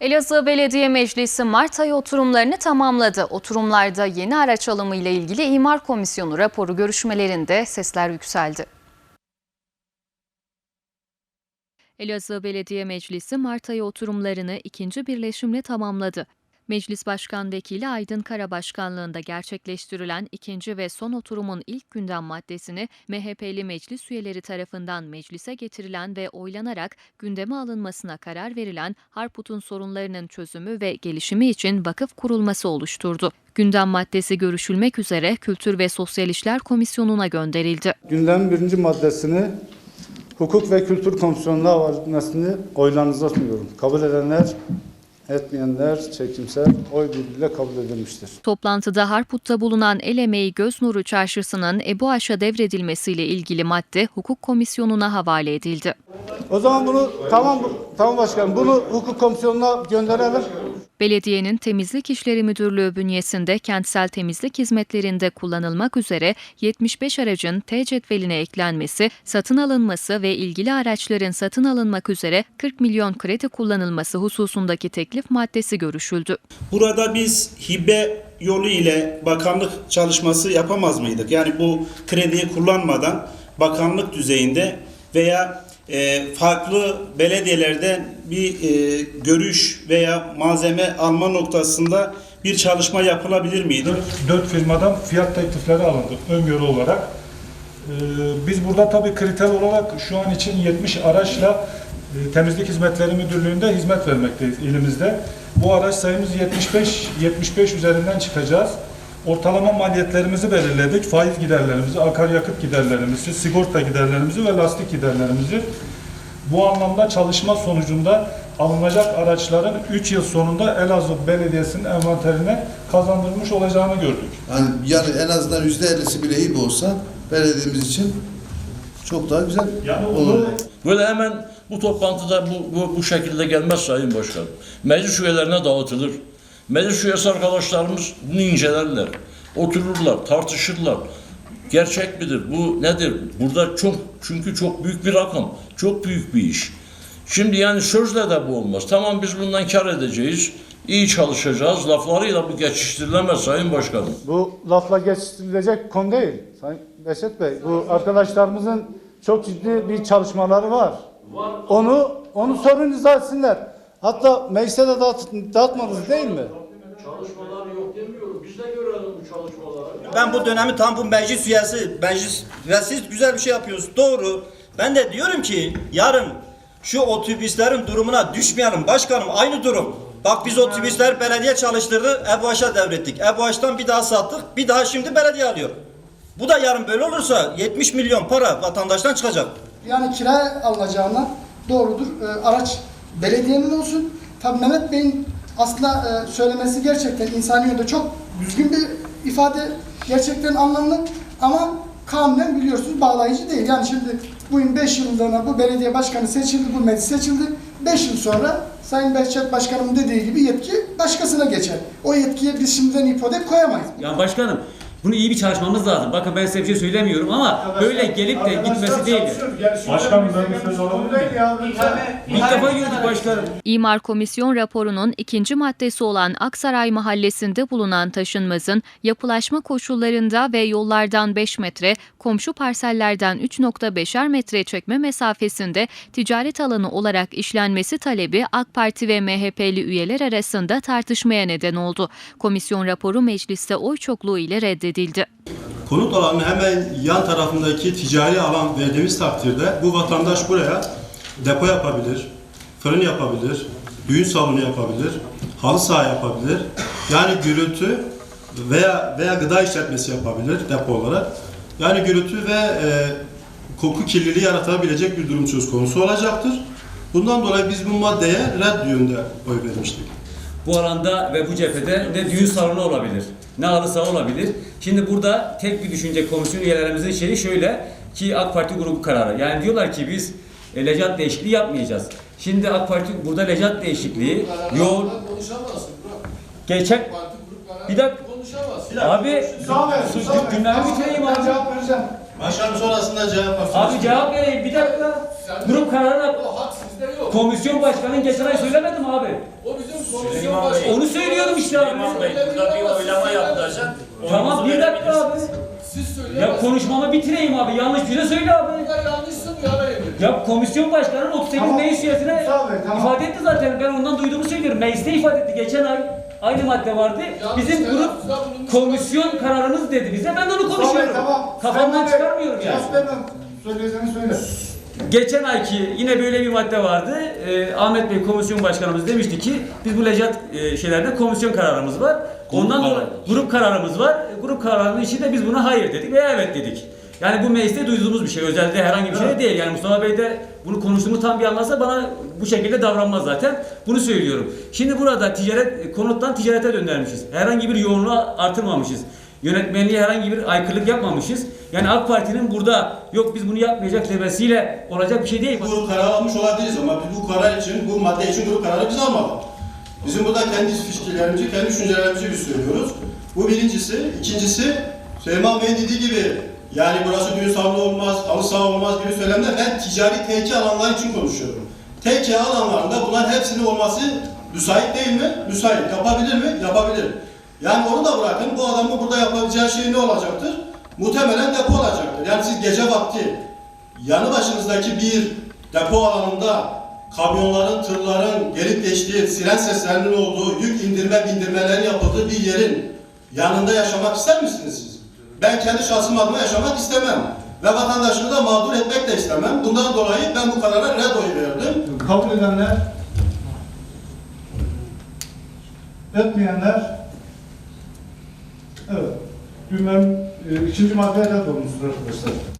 Elazığ Belediye Meclisi Mart ayı oturumlarını tamamladı. Oturumlarda yeni araç alımı ile ilgili İmar Komisyonu raporu görüşmelerinde sesler yükseldi. Elazığ Belediye Meclisi Mart ayı oturumlarını ikinci birleşimle tamamladı. Meclis Başkan Vekili Aydın Kara başkanlığında gerçekleştirilen ikinci ve son oturumun ilk gündem maddesini MHP'li meclis üyeleri tarafından meclise getirilen ve oylanarak gündeme alınmasına karar verilen Harput'un sorunlarının çözümü ve gelişimi için vakıf kurulması oluşturdu. Gündem maddesi görüşülmek üzere Kültür ve Sosyal İşler Komisyonu'na gönderildi. Gündemin birinci maddesini Hukuk ve Kültür Komisyonu'na havalesini oylarınıza sunuyorum. Kabul edenler, etmeyenler çekimsel oy birliğiyle kabul edilmiştir. Toplantıda Harput'ta bulunan El Emeği Göz Nuru Çarşısı'nın Ebu Aş'a devredilmesiyle ilgili madde Hukuk Komisyonu'na havale edildi. O zaman bunu tamam tamam başkanım bunu Hukuk Komisyonu'na gönderelim. Belediyenin Temizlik İşleri Müdürlüğü bünyesinde kentsel temizlik hizmetlerinde kullanılmak üzere 75 aracın T cetveline eklenmesi, satın alınması ve ilgili araçların satın alınmak üzere 40 milyon kredi kullanılması hususundaki teklif maddesi görüşüldü. Burada biz hibe yolu ile bakanlık çalışması yapamaz mıydık? Yani bu krediyi kullanmadan bakanlık düzeyinde veya e, farklı belediyelerde bir e, görüş veya malzeme alma noktasında bir çalışma yapılabilir miydi? Dört firmadan fiyat teklifleri alındı öngörü olarak. Ee, Biz burada tabii kriter olarak şu an için 70 araçla e, Temizlik Hizmetleri Müdürlüğü'nde hizmet vermekteyiz ilimizde. Bu araç sayımız 75 75 üzerinden çıkacağız. Ortalama maliyetlerimizi belirledik. Faiz giderlerimizi, akaryakıt giderlerimizi, sigorta giderlerimizi ve lastik giderlerimizi. Bu anlamda çalışma sonucunda alınacak araçların 3 yıl sonunda Elazığ Belediyesi'nin envanterine kazandırılmış olacağını gördük. Yani yani en azından yüzde ellisi bile iyi olsa belediyemiz için çok daha güzel Yani olur. Böyle hemen bu toplantıda bu, bu, bu şekilde gelmez Sayın Başkan. Meclis üyelerine dağıtılır. Meclis üyesi arkadaşlarımız bunu incelerler. Otururlar, tartışırlar. Gerçek midir? Bu nedir? Burada çok çünkü çok büyük bir rakam. Çok büyük bir iş. Şimdi yani sözle de bu olmaz. Tamam biz bundan kar edeceğiz. iyi çalışacağız. Laflarıyla bu geçiştirilemez Sayın Başkanım. Bu lafla geçiştirilecek konu değil. Sayın Beşet Bey, bu arkadaşlarımızın çok ciddi bir çalışmaları var. Onu onu sorun izah etsinler. Hatta meclise de dağıt, dağıtmadınız değil mi? Çalışmalar yok demiyorum. Biz de görelim bu çalışmaları. Ben bu dönemi tam bu meclis üyesi, meclis ve siz güzel bir şey yapıyorsunuz. Doğru. Ben de diyorum ki yarın şu otobüslerin durumuna düşmeyelim. Başkanım aynı durum. Bak biz otobüsler belediye çalıştırdı, EBOŞ'a devrettik. EBOŞ'tan bir daha sattık, bir daha şimdi belediye alıyor. Bu da yarın böyle olursa 70 milyon para vatandaştan çıkacak. Yani kira alınacağına doğrudur. E, araç belediyenin olsun. Tabii Mehmet Bey'in aslında e, söylemesi gerçekten insani yönde çok düzgün bir ifade. Gerçekten anlamlı ama kanunen biliyorsunuz bağlayıcı değil. Yani şimdi bugün 5 yıllığına bu belediye başkanı seçildi, bu meclis seçildi. 5 yıl sonra Sayın Behçet Başkanımın dediği gibi yetki başkasına geçer. O yetkiye biz şimdiden ipotek koyamayız. Ya başkanım bunu iyi bir çalışmamız lazım. Bakın ben size bir şey söylemiyorum ama böyle gelip de gitmesi değil. başkanım ben bir söz alabilir miyim? İlk defa gördük başkanım. İmar Komisyon raporunun ikinci maddesi olan Aksaray Mahallesi'nde bulunan taşınmazın yapılaşma koşullarında ve yollardan 5 metre, komşu parsellerden 3.5'er metre çekme mesafesinde ticaret alanı olarak işlenmesi talebi AK Parti ve MHP'li üyeler arasında tartışmaya neden oldu. Komisyon raporu mecliste oy çokluğu ile reddedildi. Konut alanının hemen yan tarafındaki ticari alan verdiğimiz takdirde bu vatandaş buraya depo yapabilir, fırın yapabilir, düğün salonu yapabilir, halı saha yapabilir. Yani gürültü veya veya gıda işletmesi yapabilir depo olarak. Yani gürültü ve e, koku kirliliği yaratabilecek bir durum söz konusu olacaktır. Bundan dolayı biz bu maddeye red yönde oy vermiştik. Bu alanda ve bu cephede ne düğün salonu olabilir, ne halı saha olabilir. Şimdi burada tek bir düşünce komisyon üyelerimizin şeyi şöyle ki AK Parti grubu kararı. Yani diyorlar ki biz e, lecat değişikliği yapmayacağız. Şimdi AK Parti burada lecat değişikliği, yol, geçek, bir dakika, abi, su- gündemi bitireyim abi. Cevap vereceğim. Başkanım sonrasında cevap var. Abi cevap vereyim bir dakika. Grup kararı komisyon başkanının geçen ay söylemedi mi abi? O bizim Süleyman Bey. Onu söylüyorum işte abi. Süleyman Bey burada bir oylama yapılacak. Tamam bir dakika abi. Ya konuşmamı bitireyim abi. Yanlış bir şey söyle abi. Ya komisyon başkanının 38 Tamam. meclis üyesine Mustafa Bey, tamam. ifade etti zaten. Ben ondan duyduğumu söylüyorum. Mecliste ifade etti. Geçen ay aynı madde vardı. Bizim grup komisyon kararınız dedi bize. Ben de onu konuşuyorum. Tamam. Kafamdan Süleyman Bey, çıkarmıyorum yani. Söyleyeceğini söyle. Geçen ayki yine böyle bir madde vardı. Ee, Ahmet Bey komisyon başkanımız demişti ki biz bu lecat e, şeylerde komisyon kararımız var. Ondan dolayı grup kararımız var. E, Grup kararının içinde biz buna hayır dedik veya evet dedik. Yani bu mecliste duyduğumuz bir şey. Özelde herhangi bir şey de değil. Yani Mustafa Bey de bunu konuştuğumu tam bir anlasa bana bu şekilde davranmaz zaten. Bunu söylüyorum. Şimdi burada ticaret konuttan ticarete döndürmüşüz. Herhangi bir yoğunluğa artırmamışız. Yönetmenliğe herhangi bir aykırılık yapmamışız. Yani AK Parti'nin burada yok biz bunu yapmayacak demesiyle olacak bir şey değil. Bu karar almış olabiliriz ama biz bu karar için, bu madde için grup kararı biz almadık. Bizim burada kendi fikirlerimizi, kendi düşüncelerimizi biz söylüyoruz. Bu birincisi. İkincisi, Süleyman Bey'in dediği gibi yani burası düğün salonu olmaz, halı saha olmaz gibi söylemler ben ticari tekke alanlar için konuşuyorum. Tekke alanlarında bunların hepsinin olması müsait değil mi? Müsait. Yapabilir mi? Yapabilir. Yani onu da bırakın. Bu adamın burada yapabileceği şey ne olacaktır? Muhtemelen depo olacaktır. Yani siz gece vakti yanı başınızdaki bir depo alanında kamyonların, tırların gelip geçtiği, siren seslerinin olduğu, yük indirme bindirmelerin yapıldığı bir yerin yanında yaşamak ister misiniz siz? Ben kendi şahsım adıma yaşamak istemem. Ve vatandaşını da mağdur etmek de istemem. Bundan dolayı ben bu karara red oyu verdim. Kabul edenler, etmeyenler, evet. Bilmem, e, ikinci maddeye red olmuştur arkadaşlar.